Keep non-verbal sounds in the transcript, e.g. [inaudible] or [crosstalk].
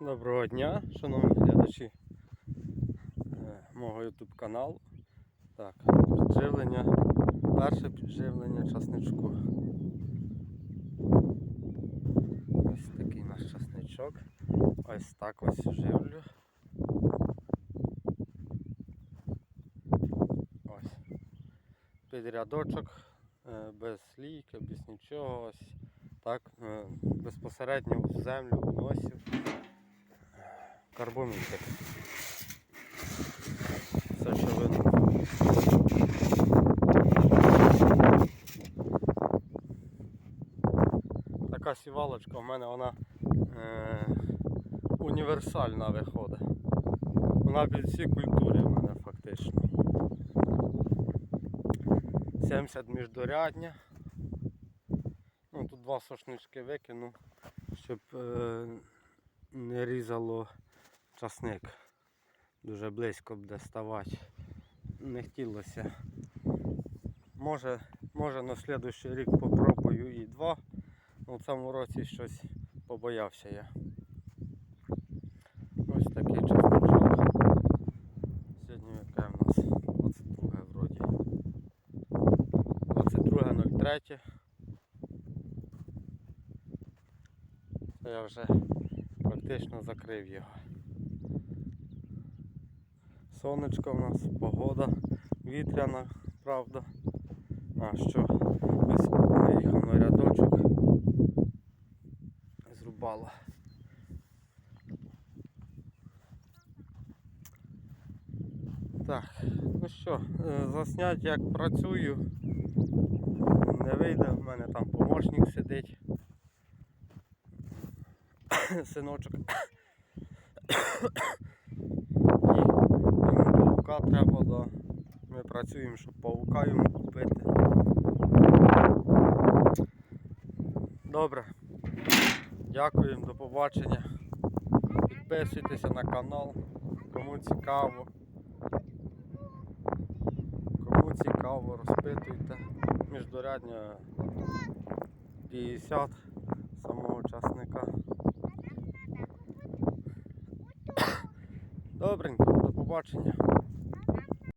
Доброго дня, шановні глядачі е, мого YouTube каналу. Так, підживлення, перше підживлення часничку. Ось такий наш часничок. Ось так ось живлю. Ось. Під рядочок, е, без лійки, без нічого. Ось так, е, безпосередньо в землю вносив карбомітер. Все, що видно. Така сівалочка в мене вона е, універсальна виходить. Вона під всі культури в мене фактично. 70 міждорядня. Ну, тут два сошнички викину, щоб е, не різало часник. Дуже близько буде ставати. Не хотілося. Може, може на слідуючий рік попробую і два. Ну, в цьому році щось побоявся я. Ось такий часничок. Сьогодні яке в нас? 22 вроді. 22.03. Я вже практично закрив його. Сонечко в нас, погода вітряна, правда. А що? Ось наїхав на рядочок. Зрубало. Так, ну що, е, заснять як працюю. Не вийде, в мене там помощник сидить. [coughs] Синочок. Паука треба, да. Ми працюємо, щоб паука йому купити. Добре. Дякуємо, до побачення. Підписуйтеся на канал, кому цікаво. Кому цікаво, розпитуйте. Міждорядня 50 самого часника. Добренько, до побачення.